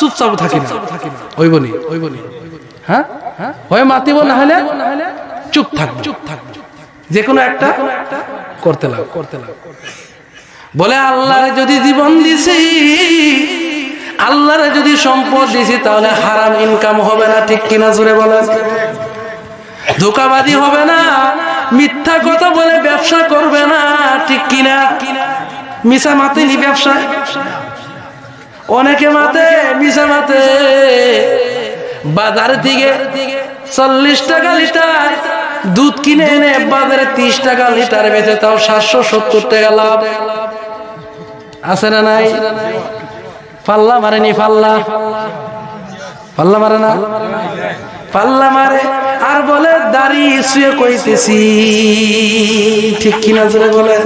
চুপচাপ থাকি না। ওই বনি ওই বনি হ্যাঁ? হয় মাতিব না হলে চুপ থাক চুপ থাক যে কোনো একটা করতে লাগ। করতে লাগ বলে আল্লাহর যদি জীবন দিছি আল্লাহর যদি সম্পদ দিছি তাহলে হারাম ইনকাম হবে না ঠিক কিনা জুড়ে বলে? ধোকাবাজি হবে না মিথ্যা কথা বলে ব্যবসা করবে না ঠিক কিনা? মিশা মাতেনি ব্যবসায়? অনেকে মাতে, মিশা মাতে। বাজার থেকে চল্লিশ টাকা লিটার দুধ কিনে এনে বাজারে ত্রিশ টাকা লিটার বেচে, তাও সাতশো সত্তর টাকা লাভ। আছে না নাই? পাল্লা মারেনি, পাল্লা। পাল্লা মারে না? পাল্লা মারে, আর বলে দাঁড়িয়ে শুয়ে কইতেছি। ঠিক কিনা বলে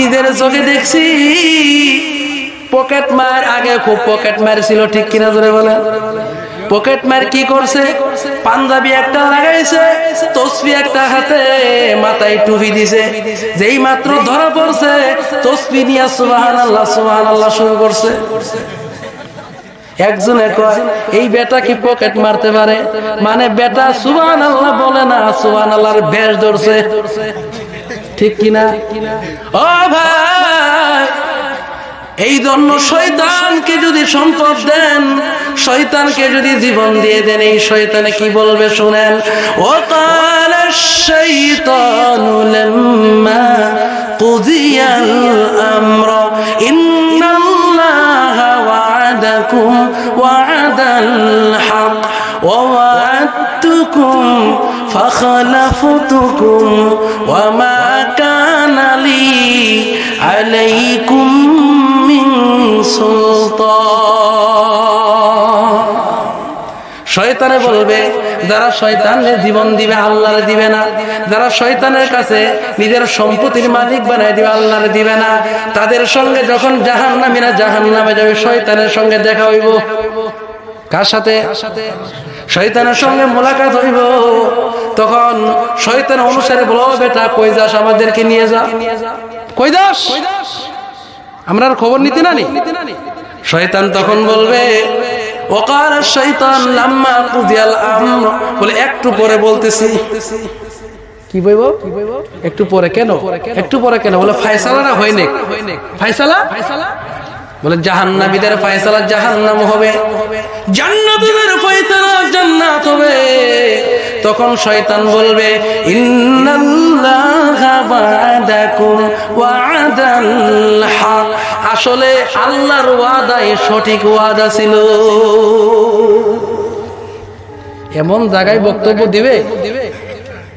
নিজের চোখে দেখছি পকেট মার আগে খুব পকেট মার ছিল, ঠিক কিনা জোরে বলে পকেট মার কি করছে? পাঞ্জাবি একটা লাগাইছে, তসবি একটা হাতে মাথায় টুপি দিছে। যেই মাত্র ধরা পড়ছে, তসবি নিয়ে সুবাহান আল্লাহ সুবাহান আল্লাহ শুরু করছে। একজনে কয়, এই বেটা কি পকেট মারতে পারে? মানে বেটা সুবান আল্লাহ বলে না সুবান আল্লাহর বেশ ধরছে। ঠিক কিনা ও ভাই এই জন্য শয়তানকে যদি সম্পদ দেন শয়তানকে যদি জীবন দিয়ে দেন এই শয়তানে কি বলবে শুনেন ও কাল الشيطان لما قضي الأمر إن الله وعدكم وعد الحق ووعدتكم فخلفتكم وما كان لي عليكم من سلطان শয়তানে বলবে যারা শয়তানের জীবন দিবে আল্লাহরে দিবে না যারা শয়তানের কাছে নিজের সম্পত্তির মালিক বানায় দিবে আল্লাহরে দিবে না তাদের সঙ্গে যখন জাহান নামীরা জাহান নামে যাবে শয়তানের সঙ্গে দেখা হইব কার সাথে শয়তানের সঙ্গে মোলাকাত হইব তখন শয়তান অনুসারে বলো বেটা কই যাস আমাদেরকে নিয়ে যা কই যাস আমরা আর খবর নিতে না নি? শয়তান তখন বলবে ওকার শৈতান লাম্মা কুদিয়াল আমর। বলে একটু পরে বলতেছি। কি বইব? একটু পরে কেন? একটু পরে কেন? বলে ফায়সালা না হয়নি ফায়সালা? বলে জাহান্নামীদের ফায়সালা জাহান্নাম হবে। জান্নাতীদের ফায়সালা জান্নাত হবে। তখন শয়তান বলবে আসলে আল্লাহর ওয়াদাই সঠিক ওয়াদা ছিল। এমন জায়গায় বক্তব্য দিবে?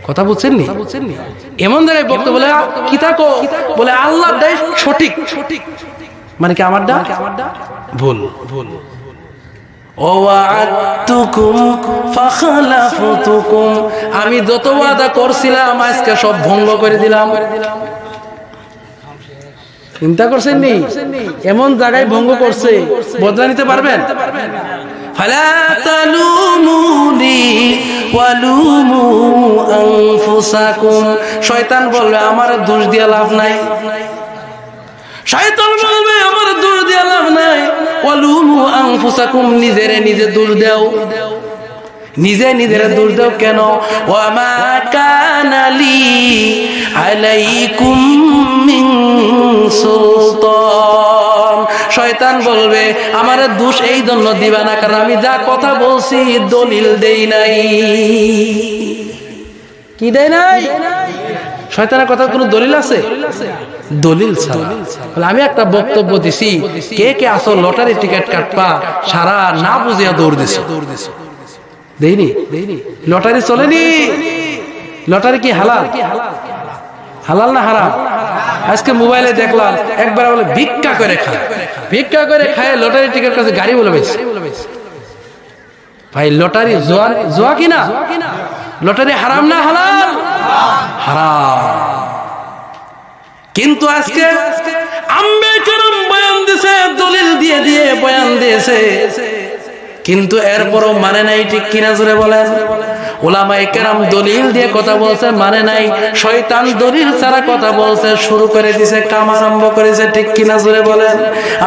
কথা বুঝছেন নি এমন জায়গায় বক্তব্য বলে, কি থাকো? বলে আল্লাহ সঠিক সঠিক। মানে কি আমার আমারটা ভুল ভুল। আমি যত ওয়াদা করছিলাম, আজকে সব ভঙ্গ করে দিলাম। চিন্তা করছেন নি? এমন জায়গায় ভঙ্গ করছে, বদলা নিতে পারবেন? শয়তান বলবে, আমার দোষ দিয়া লাভ নাই। শয়তান বলবে, আমার দোষ দিয়া লাভ নাই। ওয়ালুমু আনফুসাকুম, নিজেরে নিজে দোষ দাও। নিজে নিজের দোষ দাও কেন? ওয়ামা কানালি আলাইকুম মিন সুলতান। শয়তান বলবে, আমার দোষ এই জন্য দিবা না, কারণ আমি যা কথা বলছি দলিল দেই নাই। কি দেয় নাই? শয়তানের কথা কোনো দলিল আছে? দলিল ছাড়া। আমি একটা বক্তব্য দিছি, কে কে আসো, লটারি টিকিট কাটবা, সারা না বুঝিয়া দৌড় দিছে। দেইনি? লটারি চলেনি। লটারি কি হালাল? হালাল না হারাম? আজকে মোবাইলে দেখলাম, একবার বলে, ভিক্ষা করে খায়। ভিক্ষা করে খায়, লটারি টিকিট কাছে গাড়ি বলে বেশ ভাই, লটারি জোয়া জোয়া কিনা? লটারি হারাম না হালাল? হারাম। কিন্তু আজকে আম্বে কেরম বয়ান দিছে, দলিল দিয়ে দিয়ে বয়ান দিয়েছে। কিন্তু এরপরও মানে নাই, ঠিক কিনা জোরে বলেন? ওলামাই কেরাম দলিল দিয়ে কথা বলছে মানে নাই। শয়তান দলিল ছাড়া কথা বলছে, শুরু করে দিছে, কাম আরম্ভ করেছে, ঠিক কিনা জুড়ে বলেন?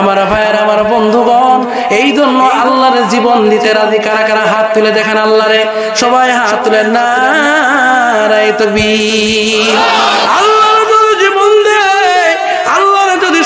আমার ভাইয়ের, আমার বন্ধুগণ, এই জন্য আল্লাহর জীবন দিতে রাজি? কারা কারা হাত তুলে দেখেন আল্লাহরে? সবাই হাত তুলে না রায় তো বি যদি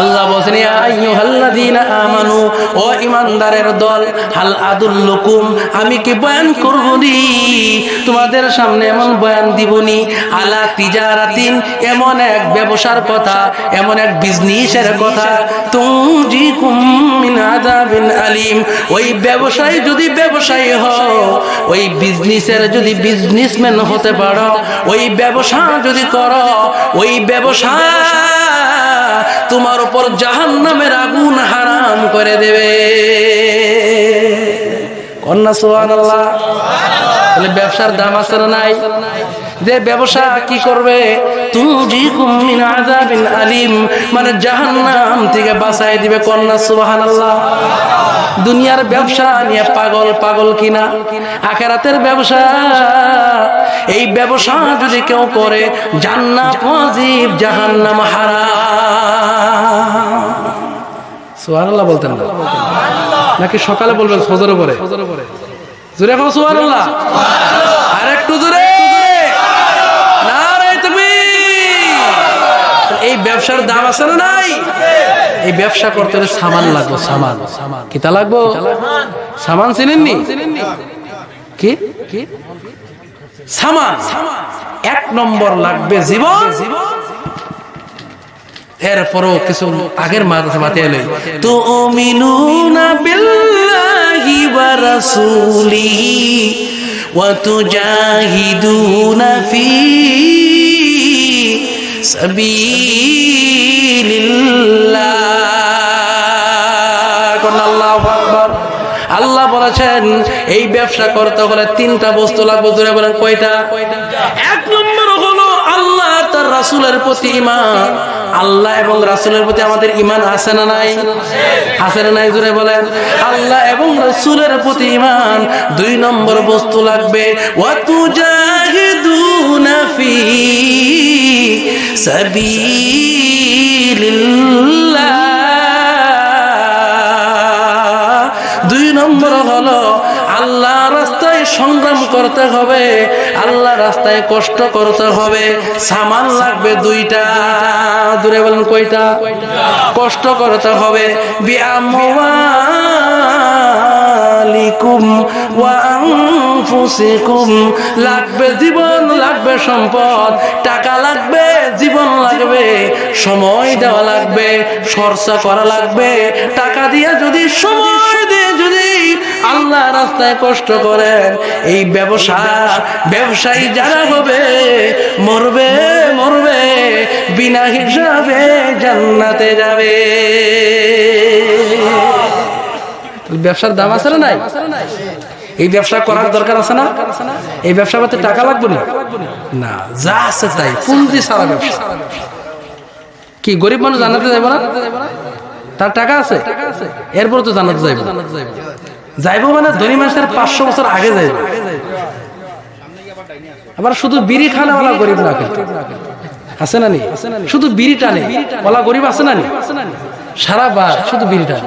আল্লাহ বলছেন, ইয়া আইয়ুহাল্লাযীনা আমানু, ও ঈমানদারের দল, হাল আদুল্লুকুম, আমি কি বয়ান করব নি তোমাদের সামনে এমন বয়ান দিবনি, আলা তিজারাতিন, এমন এক ব্যবসার কথা, এমন এক বিজনেসের কথা তুজিকুম মিন আযাবিন আলিম, ওই ব্যবসায়ী যদি ব্যবসায়ী হও, ওই বিজনেসের যদি বিজনেসম্যান হতে পারো, ওই ব্যবসা যদি করো, ওই ব্যবসা তোমার উপর জাহান নামের আগুন হারাম করে দেবে। কন্যা সোহান আল্লাহ ব্যবসার দাম না নাই? যে ব্যবসা কি করবে? মানে জাহান্নাম থেকে দিবে দুনিয়ার ব্যবসা নিয়ে পাগল পাগল কিনা? আখেরাতের ব্যবসা। এই ব্যবসা যদি কেউ করে, জান্নাত জাহান্নাম হারাম বলতেন না। নাকি সকালে বলবেন পরে জোরে এখন আর একটু জোরে। এই ব্যবসার দাম আছে না নাই? এই ব্যবসা করতে হলে সামান লাগবে, সামান। কিতা লাগবো? সামান চিনেননি? কি? সামান। এক নম্বর লাগবে জীবন। এরপরও কিছু আগের মাথা মাথায় এলো তো মিনুনা বিল্লাহি ওয়া রাসূলিহি ওয়া তুজাহিদুনা ফি আল্লাহু বলেছেন, এই ব্যবসা করতে হলে তিনটা বস্তু লাগবে, জোরে বলেন, কয়টা? আল্লাহ তার রাসূলের প্রতি ঈমান। আল্লাহ এবং রাসুলের প্রতি আমাদের ইমান আছে না নাই? আছে না নাই জোরে বলেন। আল্লাহ এবং রাসুলের প্রতি ইমান দুই নম্বর বস্তু লাগবে। দুই নম্বর হলো সংগ্রাম করতে হবে আল্লাহ রাস্তায় কষ্ট করতে হবে। সামান লাগবে দুইটা। দূরে বলেন কয়টা? কষ্ট করতে হবে। বিআমওয়ালিকুম ওয়া লাগবে জীবন, লাগবে সম্পদ, টাকা লাগবে, জীবন লাগবে, সময় দেওয়া লাগবে চর্চা করা লাগবে, টাকা দিয়ে যদি, সময় দিয়ে যদি আল্লাহ রাস্তায় কষ্ট করেন, এই ব্যবসা, ব্যবসায়ী যারা হবে, মরবে মরবে, বিনা হিসাবে জান্নাতে যাবে। ব্যবসার দাম আছে না নাই? এই ব্যবসা করার দরকার আছে না? এই ব্যবসা করতে টাকা লাগবে না? না, যা আছে তাই, পুঁজি সারা ব্যবসা। কি, গরিব মানুষ জানাতে যাইব না? তার টাকা আছে? এরপর তো জানাতে যাইব। যাইব মানে ধনী মানুষের পাঁচশো বছর আগে যাইব। আবার শুধু বিড়ি খানাওয়ালা গরিব না কিন্তু। আছে না নি? শুধু বিড়ি টানে ওলা গরিব আছে না নি? সারা বার শুধু বিড়ি টানে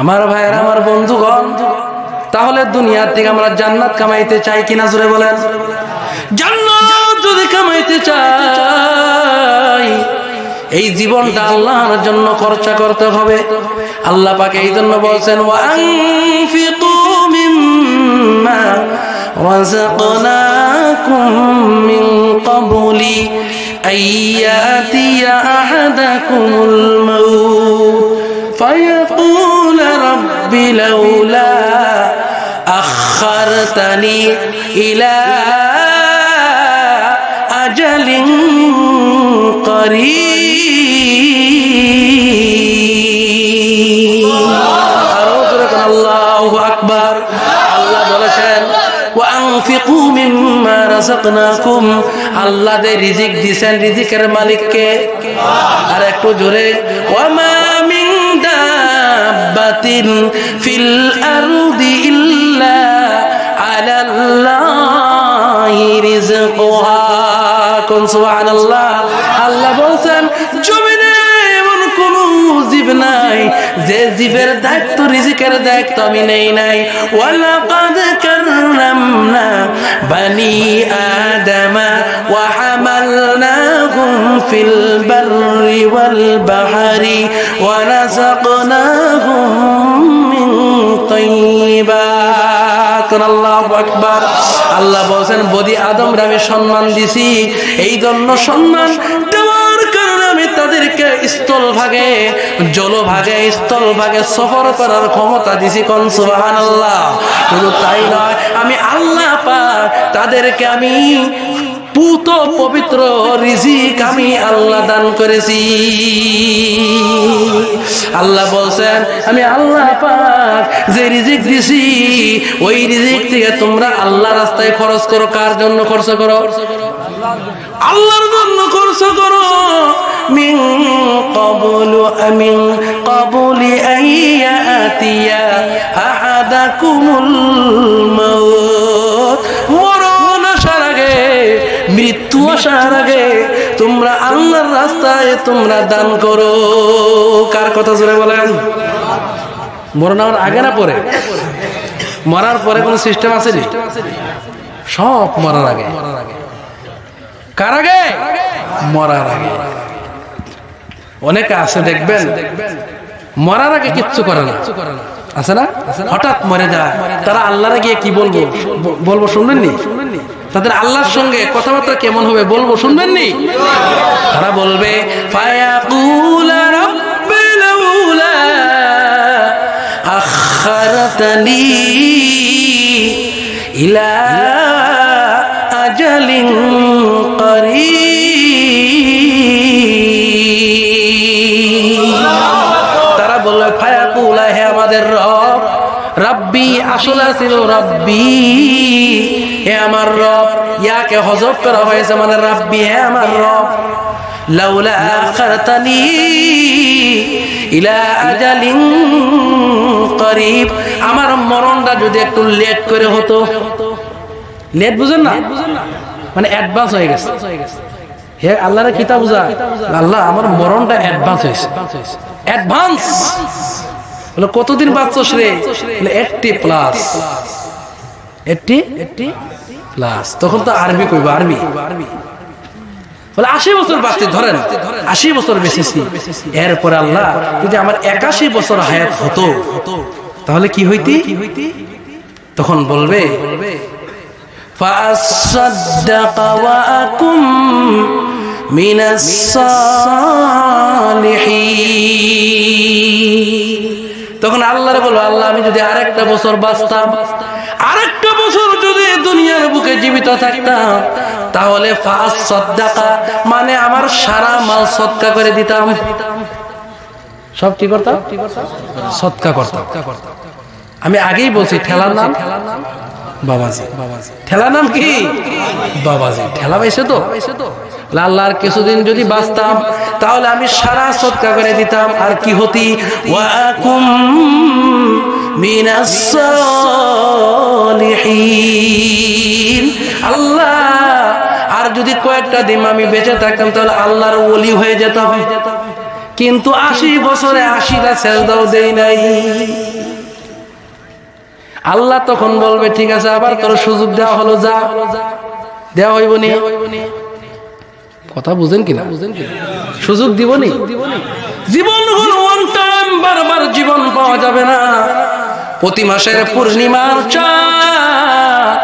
আমার ভাইয়ের, আমার বন্ধুগণ, তাহলে দুনিয়ার থেকে আমরা জান্নাত কামাইতে চাই কিনা জুড়ে বলেন? জান্নাত যদি কামাইতে চাই, এই জীবনটা আল্লাহর জন্য খরচা করতে হবে। আল্লাহ পাকে এই জন্য বলছেন ক্বাবলি আইয়াতিয়া আহাদাকুমুল মাউত। فيقول رب لولا আখারতানি ইলা আজালিন করিব আরো জোরে কোন আল্লাহু আকবার আল্লাহ বলেছেন ওয়ানফিকু মিম্মা রাযাকনাকুম আল্লাহ যে রিজিক দিবেন রিজিকের মালিককে আর একটু জোরে ওয়ামা মিন দাব্বাতিন ফিল আরদি ইল্লা আলাল্লাহি রিজকুহা কোন সুবহানাল্লাহ আল্লাহ বলছেন জমিনে এমন কোন জীব নাই যে জীবের দায়িত্ব রিজিকের দায়িত্ব আমি নেই নাই ওয়ালাকাদ কাররামনা বানি আদমা ওয়া হামালনাহুম ফিল বাররি ওয়াল বাহরি ওয়া রাযাকনাহুম মিন আল্লাহু বলেন বদি আদমরা আমি সম্মান দিছি। এই জন্য সম্মান আমি তাদেরকে স্থল ভাগে জল ভাগে স্থল ভাগে সফর করার ক্ষমতা দিছি কোন? তাই নয়, আমি আল্লাহ পাক তাদেরকে আমি পুত পবিত্র রিজিক আমি আল্লাহ দান করেছি। আল্লাহ বলছেন, আমি আল্লাহ পাক যে রিজিক দিছি, ওই রিজিক থেকে তোমরা আল্লাহ রাস্তায় খরচ করো। কার জন্য খরচ করো? আল্লাহর জন্য খরচ করো। মিন কবলু আমিন কবলি আইয়াতিয়া আহাদাকুমুল মাউত। মৃত্যু আসার আগে তোমরা আল্লাহর রাস্তায় তোমরা দান করো। কার কথা জোরে বলেন? মরণ আমার আগে না পরে? মরার পরে কোনো সিস্টেম আছে সব মরার আগে। কার আগে? মরার আগে। অনেকে আছে, দেখবেন, মরার আগে কিচ্ছু করে না। আছে না? হঠাৎ মরে যায়। তারা আল্লাহরে গিয়ে কি বলব? বলব শুনবেননি তাদের আল্লাহর সঙ্গে কথাবার্তা কেমন হবে বলব শুনবেননি তারা বলবে তারা বলল ফায়াকুলা হে আমাদের রব রাব্বি, আসলে ছিল রাব্বি। হে আমার রব, ইয়াকে হজব করা হয়েছে মানে রাব্বি, হে আমার রব। লাউলা আখারতানি ইলা আজালিন করিব। আমার মরণটা যদি একটু লেট করে হতো। লেট বুঝেন না? মানে অ্যাডভান্স হয়ে গেছে। হে আল্লাহর কিতাব বুঝা আল্লাহ আমার মরণটা অ্যাডভান্স হয়েছে। অ্যাডভান্স বলে কতদিন বাঁচছস রে? বলে একটি প্লাস একটি? একটি? প্লাস তখন তো আরবি কইব আরবি। বলে আশি বছর বাঁচতে ধরেন আশি বছর বেঁচেছি। এরপর আল্লাহ যদি আমার একাশি বছর হায়াত হতো তাহলে কি হইতি? তখন বলবে মিনাস সালিহিন তখন আল্লাহরে বলব, আল্লাহ, আমি যদি আরেকটা বছর বাঁচতাম, আরেকটা বছর যদি দুনিয়ার বুকে জীবিত থাকতাম, তাহলে ফাঁস সদ্দাকা মানে আমার সারা মাল সৎকা করে দিতাম। সব কি করতাম? সৎকা করতাম। আমি আগেই বলছি, ঠেলার নাম? বাবাজি। ঠেলা নাম কি? বাবাজি। ঠেলা পাইছে তো? আল্লাহর কিছুদিন যদি বাঁচতাম, তাহলে আমি সারা সৎকা করে দিতাম। আর কি হতি? আল্লাহ, আর যদি কয়েকটা আমি বেঁচে থাকতাম, তাহলে আল্লাহর ওলি হয়ে যেতাম কিন্তু আশি বছরে আশিটা সেজদাও দেই নাই। আল্লাহ তখন বলবে, ঠিক আছে, আবার তোর সুযোগ দেওয়া হলো, যা। দেওয়া হইব নি? কথা বুঝেন কিনা? বুঝেন কিনা সুযোগ দিব নি জীবন হলো ওয়ান টাইম বারবার জীবন পাওয়া যাবে না। প্রতি মাসের পূর্ণিমার চাঁদ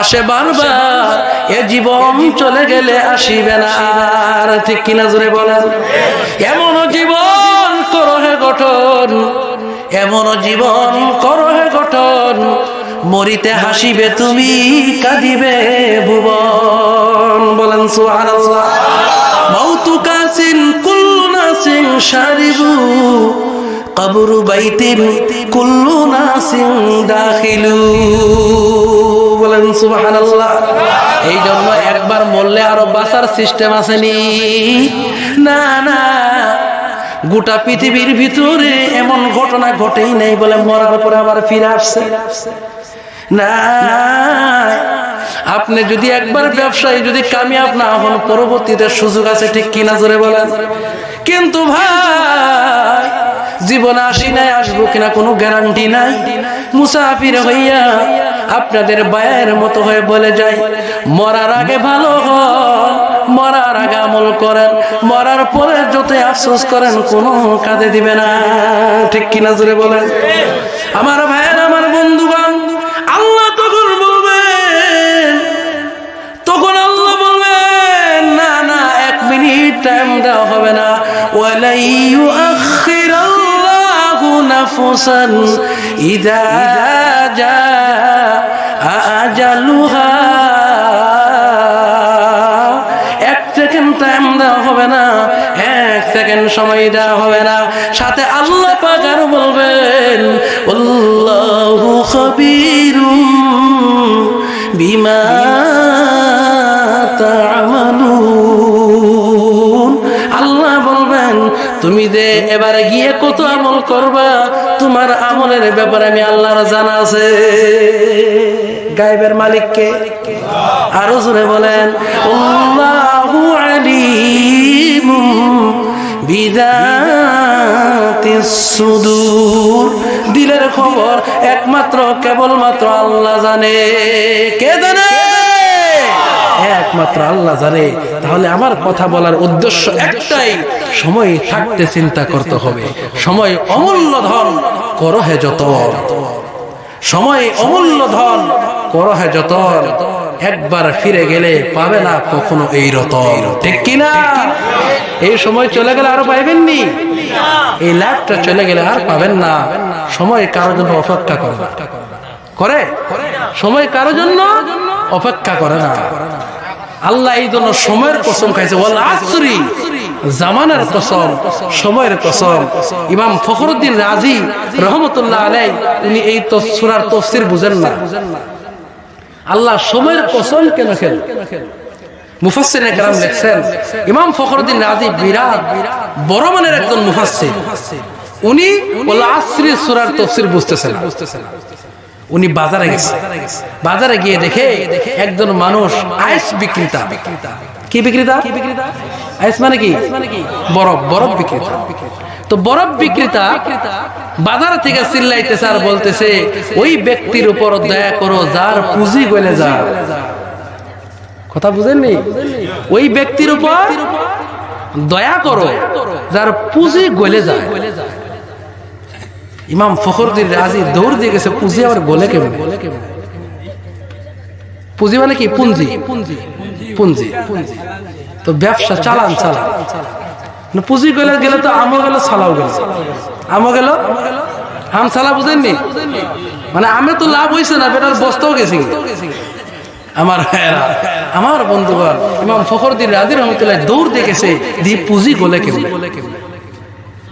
আসে বারবার, এ জীবন চলে গেলে আসিবে না। আর ঠিক কিনা জোরে বলেন? এমন জীবন করো হে গঠন এমন জীবন করো হে গঠন। মরিতে হাসিবে তুমি, কাঁদিবে ভুবন। বলেন সুবহানাল্লাহ। মাউতু কাসিন কুল্লু নাসিন শারিবু, কবরু বাইতিন কুল্লু নাসিন দাখিলু। বলেন সুবহানাল্লাহ। এই জন্য একবার মরলে আরও বাঁচার সিস্টেম আসেনি। না না, গোটা পৃথিবীর ভিতরে এমন ঘটনা ঘটেই নাই বলে মরার পরে আবার ফিরে আসছে। না। আপনি যদি একবার ব্যবসায়ী, যদি কামিয়াব না হন, পরবর্তীতে সুযোগ আছে ঠিক কিনা জোরে বলেন। কিন্তু ভাই, জীবনে আসি নাই, আসব কিনা কোনো গ্যারান্টি নাই। মুসাফির হইয়া আপনাদের বায়ের মতো হয়ে বলে যায় মরার আগে ভালো হন, মরার আগে আমল করেন, মরার পরে যত আফসোস করেন, কোনো কাঁদে দিবে না। ঠিক কিনা জোরে বলেন। আমার ভাইয়ের, আমার বন্ধুগণ ওয়ালাই ইউআখিরাল্লাহু নাফসান ইযা জা আজালুহা এক সেকেন্ড হবে না সময় হবে না। সাথে আল্লাহ পাক আর বলবেন বিমা এবারে গিয়ে কত আমল করবা? তোমার আমলের ব্যাপারে আমি আল্লাহর জানা আছে। গায়েবের মালিককে আরও জোরে বলেন দিলের খবর একমাত্র, কেবলমাত্র আল্লাহ জানে। কে জানে? একমাত্র আল্লাহ জানে, তাহলে আমার কথা বলার উদ্দেশ্য একটাই, সময় থাকতে চিন্তা করতে হবে। সময় অমূল্য ধন, করো হে যত। সময় অমূল্য ধন, করো হে যত। একবার ফিরে গেলে পাবে না কখনো এই রতন ঠিক কিনা? এই সময় চলে গেলে আরও পাইবেন নি? এই লাভটা চলে গেলে আর পাবেন না। সময় কারোর জন্য অপেক্ষা করে করে? সময় কারোর জন্য অপেক্ষা করে না। আল্লাহ এই জন্য সময়ের কসম খাইছে কসম, সময়ের কসম। ইমাম ফখরুদ্দিন রাজি রহমতুল্লাহ আলাই উনি এই তফসির বুঝেন না। আল্লাহ সময়ের কসম কেন খেল? বিরাট একজন মুফাসসির। উনি সূরার তাফসীর বুঝতেছেন উনি বাজারে গেছে। বাজারে গিয়ে দেখে একজন মানুষ আইস বিক্রেতা। কি বিক্রেতা? আইস মানে কি? বরফ বরফ বিক্রেতা। তো বরফ বিক্রেতা বাজার থেকে চিল্লাইতেছে আর বলতেছে, ওই ব্যক্তির উপর দয়া করো, যার পুঁজি গলে যা। কথা বুঝেননি? ওই ব্যক্তির উপর দয়া করো, যার পুঁজি গলে যায়। ইমাম ফখরুদ্দিন রাজি দৌড় দিয়ে গেছে, পুঁজি আবার গলে কেমন? পুঁজি মানে কি? পুঞ্জি পুঞ্জি তো ব্যবসা চালান চালান। না পুঁজি গেলে গেলে তো আমও গেল ছালাও গেল। আমও গেল? আম ছালা বুঝেননি? মানে আমে তো লাভ হয়েছে না, বেটার বস্তাও গেছে আমার আমার বন্ধুগণ, ইমাম ফখরুদ্দিন রাজি রহমতুল্লাহ দৌড় দেখেছে দিয়ে পুঁজি গলে কেমন?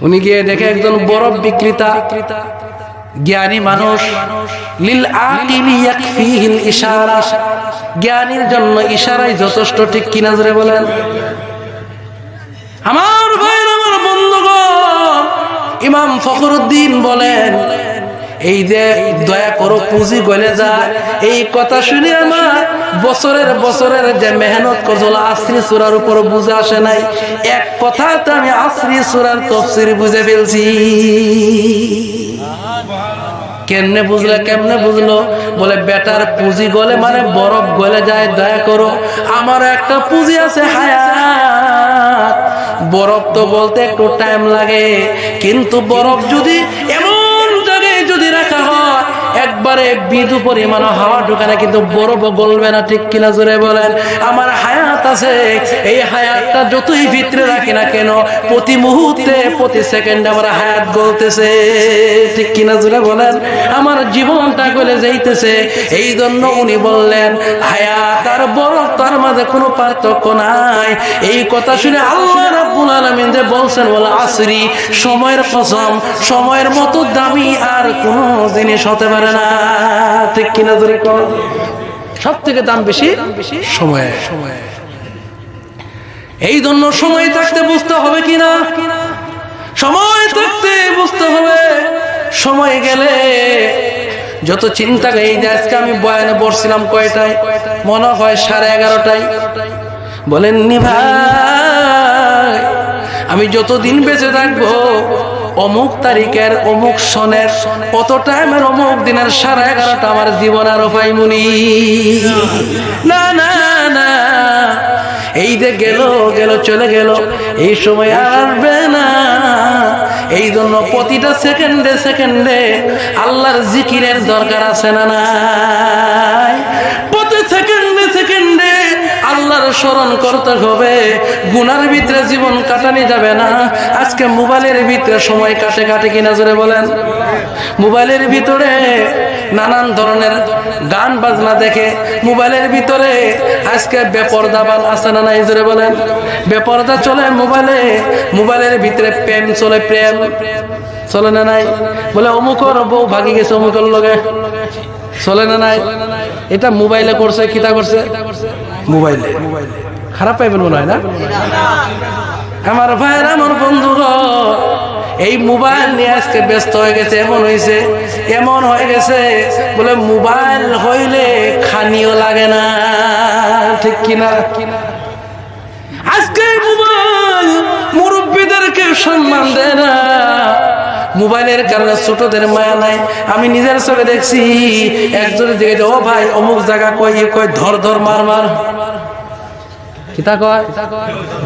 উনি গিয়ে দেখে একজন বরফ বিক্রেতা জ্ঞানী মানুষ লিল ইয়াকফিহিল ইশারা। জ্ঞানীর জন্য ইশারাই যথেষ্ট ঠিক কিনা জোরে বলেন? আমার ভাই আমার বন্ধুগণ ইমাম ফখরুদ্দিন বলেন এই যে দয়া করো পুঁজি গলে যায় এই কথা শুনে আমার বছরের বছরের যে মেহনত করছিল আশ্রি সুরার উপর বুঝে আসে নাই। এক কথাতে আমি আশ্রি সুরার তফসির বুঝে ফেলছি। কেমনে বুঝলে, কেমনে বুঝলো? বলে, বেটার পুঁজি গলে মানে বরফ গলে যায়, দয়া করো। আমার একটা পুঁজি আছে হায়াত। বরফ তো বলতে একটু টাইম লাগে। কিন্তু বরফ যদি এমন একবারে বিদু পরিমাণ হাওয়া ঢুকানে কিন্তু বরফ গলবে না, ঠিক কিনা জোরে বলেন? আমার হায়াত হায়াত আছে, এই হায়াতটা যতই ভিতরে রাখি না কেন, প্রতি মুহূর্তে, প্রতি সেকেন্ডে আমার হায়াত গলতেছে। ঠিক কিনা জুড়ে বলেন? আমার জীবনটা গলে যাইতেছে। এই জন্য উনি বললেন, হায়াত আর বড় তার মাঝে কোনো পার্থক্য নাই। এই কথা শুনে আল্লাহ রাব্বুল আলামিন যে বলছেন বলে আসরি সময়ের কসম, সময়ের মতো দামি আর কোনো জিনিস হতে পারে না। ঠিক কিনা জোরে কর সব থেকে দাম বেশি? সময় সময় এই জন্য সময় থাকতে বুঝতে হবে কিনা? সময় থাকতে বুঝতে হবে। সময় গেলে যত চিন্তা এই যে আজকে আমি বয়ানে বসছিলাম কয়টায়? মনে হয় সাড়ে এগারোটায়। বলেননি ভাই, আমি যতদিন বেঁচে থাকব, অমুক তারিখের, অমুক সনের কত টাইমের, অমুক দিনের সাড়ে এগারোটা আমার জীবন আরও পাইমুনি। না না না। এই যে গেল গেল, চলে গেল। এই সময় আসবে না। এই জন্য প্রতিটা সেকেন্ডে সেকেন্ডে আল্লাহর জিকিরের দরকার আছে না নাই? স্মরণ করতে হবে। গুনার ভিতরে জীবন কাটানি যাবে না। আজকে মোবাইলের ভিতরে সময় কাটে কাটে কিনা জোরে বলেন। মোবাইলের ভিতরে নানান ধরনের গান বাজনা দেখে মোবাইলের ভিতরে আজকে বেপরদাবান আছে না নাই জোরে বলেন। বেপরদা চলে মোবাইলে, মোবাইলের ভিতরে প্রেম চলে প্রেম। চলে না নাই? বলে অমুকর বউ ভাগি গেছে অমুকর লগে। চলে না নাই? এটা মোবাইলে করছে, কিতা করছে? মোবাইলে। খারাপ পাইবেন মনে হয় না? আমার ভাইয়ের আমার বন্ধু এই মোবাইল নিয়ে আজকে ব্যস্ত হয়ে গেছে, এমন হয়েছে এমন হয়ে গেছে, বলে মোবাইল হইলে খানিও লাগে না, ঠিক কিনা আজকে মোবাইল মুরব্বীদেরকে সম্মান দেয় না। মোবাইলের কারণে ছোটদের মায়া নাই। আমি নিজের চোখে দেখছি, একজনের দিকে ও ভাই, অমুক জায়গা কই ই কই ধর ধর, মার মার। কিতা কয়?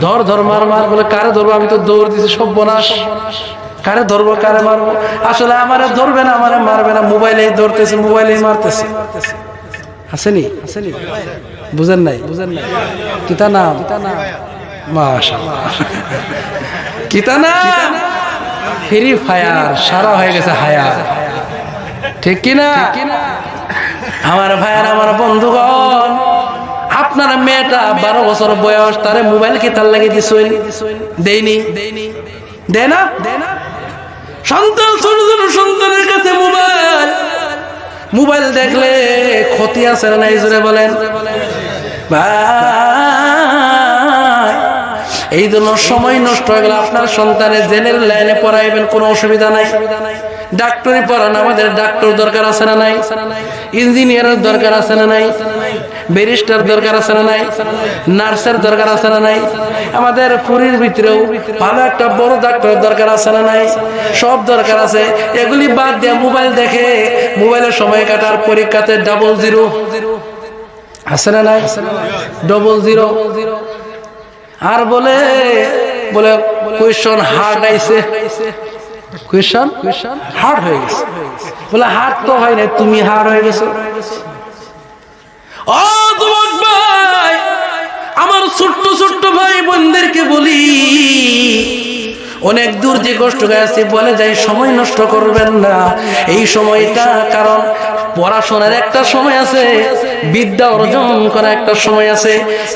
ধর ধর, মার মার বলে, কারে ধরবো? আমি তো দৌড় দিছি, সব বনাস। কারে ধরবো, কারে মারবো? আসলে আমারে ধরবে না, আমারে মারবে না। মোবাইলে ধরতেছে মোবাইলে মারতেছে। আসেনি? আসেনি বুঝেন নাই? বুঝেন নাই কিতা নাম? কিতা নাম মাশাআল্লাহ কিতা নাম? ফ্রি ফায়ার, সারা হয়ে গেছে হায়া। ঠিক কিনা? আমার ভাইয়ার আমার বন্ধুগণ, আপনার মেয়েটা বারো বছর বয়স, তারে মোবাইল কি তার লাগে দিছুন দেয়নি? দেয় না? সন্তান ছোট ছোট সন্তানের কাছে মোবাইল। মোবাইল দেখলে ক্ষতি আছে না এই জোরে বলেন? ভাই এই জন্য সময় নষ্ট হয়ে গেল আপনার সন্তানের জেনের লাইনে পড়াইবেন, কোনো অসুবিধা নাই। ডাক্তারি পড়ান, আমাদের ডাক্তার দরকার আছে না নাই? ইঞ্জিনিয়ারের দরকার আছে না নাই? ব্যারিস্টার দরকার আছে না নাই? নার্সের দরকার আছে না নাই? আমাদের পুরীর ভিতরেও ভালো একটা বড় ডাক্তার দরকার আছে না নাই? সব দরকার আছে। এগুলি বাদ দিয়ে মোবাইল দেখে, মোবাইলের সময় কাটার পরীক্ষাতে ডাবল জিরো আছে না নাই? ডবল জিরো আর বলে বলে কোয়েশন হার্ড আইছে। কোয়েশন হার্ড হয়ে গেছে। বলে হার্ড তো হয় না তুমি হার্ড হয়ে গেছো। ও যুবক ভাই, আমার ছোট্ট ছোট্ট ভাই বোনদেরকে বলি, অনেক দূর যে কষ্ট গেছে বলে যাই, সময় নষ্ট করবেন না। এই সময়টা কারণ পড়াশোনার একটা সময় আছে, বিদ্যা অর্জন করার একটা সময় আছে।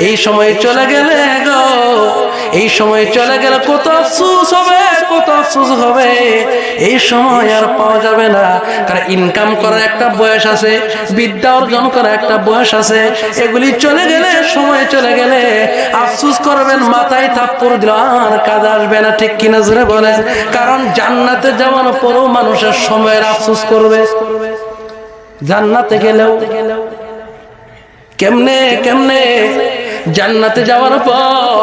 এই সময় চলে গেলে গো, এই সময় চলে গেলে কত আফসুস হবে, কত আফসুস হবে। এই সময় আর পাওয়া যাবে না, কারণ ইনকাম করার একটা বয়স আছে, বিদ্যা অর্জন করার একটা বয়স আছে। এগুলি চলে গেলে, সময় চলে গেলে আফসুস করবেন, মাথায় থাপ্পড় দিল আর কাজ আসবে না, ঠিক কিনা জোরে বলেন? কারণ জান্নাতে যাওয়ার পরও মানুষের সময়ের আফসুস করবে। জান্নাতে গেলেও কেমনে কেমনে? জান্নাতে যাওয়ার পর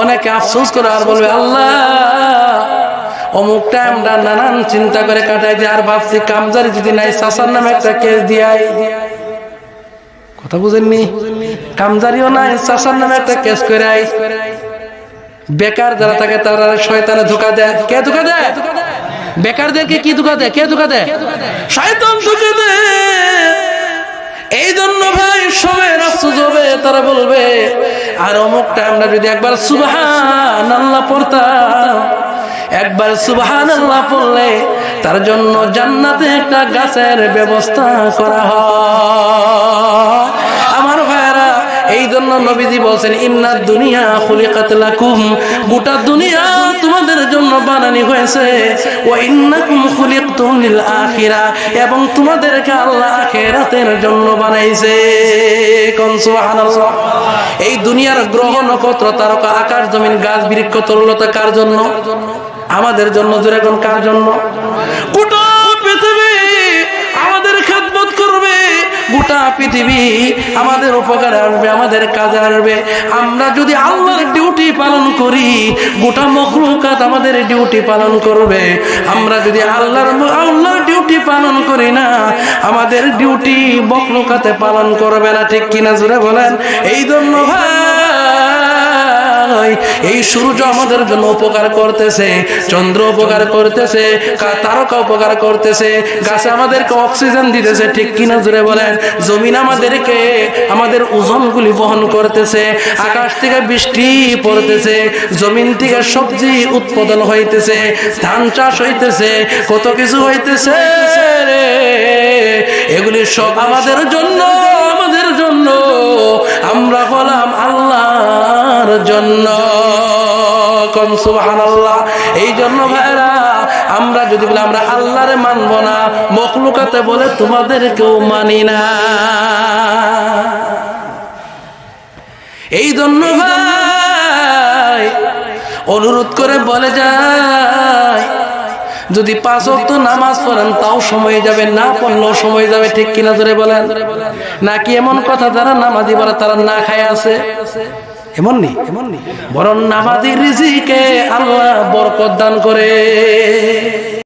অনেকে আফসোস করে আর বলবে, আল্লাহ অমুক টাইমটা নানান চিন্তা করে কাটাই দিয়ে আর ভাবছি কামজারি যদি নাই, সাসার নামে একটা কেস দিয়াই কথা বুঝেননি? কামজারিও নাই, সাসার নামে একটা কেস করে বেকার যারা থাকে তারা শয়তানে ধোকা দেয়। কে ধোকা দেয়? বেকারদেরকে কি ধোকা দেয়? কে ধোকা দেয়? শয়তান ধোকা এই জন্য ভাই সময় আফসোস হবে তারা বলবে, আর অমুকটা আমরা যদি একবার সুবহান আল্লাহ পড়তাম, একবার সুবহান আল্লাহ পড়লে তার জন্য জান্নাতে একটা গাছের ব্যবস্থা করা হয়। এই জন্য নবীজি বলছেন, ইন্না দুনিয়া খুলিকাত লাকুম। গোটা দুনিয়া তোমাদের জন্য বানানি হয়েছে। ওয়া ইন্নাকুম খুলিকতুম লিল আখিরা। এবং তোমাদেরকে আল্লাহ আখিরাতের জন্য বানাইছে। এই দুনিয়ার গ্রহ, নক্ষত্র, তারকা, আকাশ, জমিন, গাছ, বৃক্ষ, তরলতা কার জন্য? আমাদের জন্য কোন কার জন্য? পৃথিবী আমাদের উপকারে আসবে আমাদের কাজে আসবে আমরা যদি আল্লাহর ডিউটি পালন করি, গোটা মখলুকাত আমাদের ডিউটি পালন করবে। আমরা যদি আল্লাহর আল্লাহর ডিউটি পালন করি না, আমাদের ডিউটি মখলুকাতে পালন করবে না। ঠিক কিনা জুড়ে বলেন? এই জন্য ভাই এই সূর্য আমাদের জন্য উপকার করতেছে, চন্দ্র উপকার করতেছে তারকা উপকার করতেছে, গাছ আমাদেরকে অক্সিজেন দিতেছে, ঠিক কিনা জুড়ে বলেন? জমিন আমাদেরকে, আমাদের ওজনগুলি বহন করতেছে, আকাশ থেকে বৃষ্টি পড়তেছে, জমিন থেকে সবজি উৎপাদন হইতেছে, ধান চাষ হইতেছে, কত কিছু হইতেছে। এগুলি সব আমাদের জন্য আমাদের জন্য। আমরা হলাম জন্য। এই জন্য ভাইরা আমরা যদি বলি আমরা আল্লাহরে মানবো না, মখলুকাতে বলে তোমাদের কেউ মানি না। এই জন্য ভাই, অনুরোধ করে বলে যায়, যদি পাঁচ অক্ত নামাজ পড়েন, তাও সময় যাবে, না পড়লেও সময় যাবে, ঠিক কিনা ধরে বলেন? নাকি এমন কথা যারা নামাজি বলে, তারা না খায় আছে? এমন নি? এমন নি? বরং নামাজি রিজিকে আল্লাহ বরকত দান করে।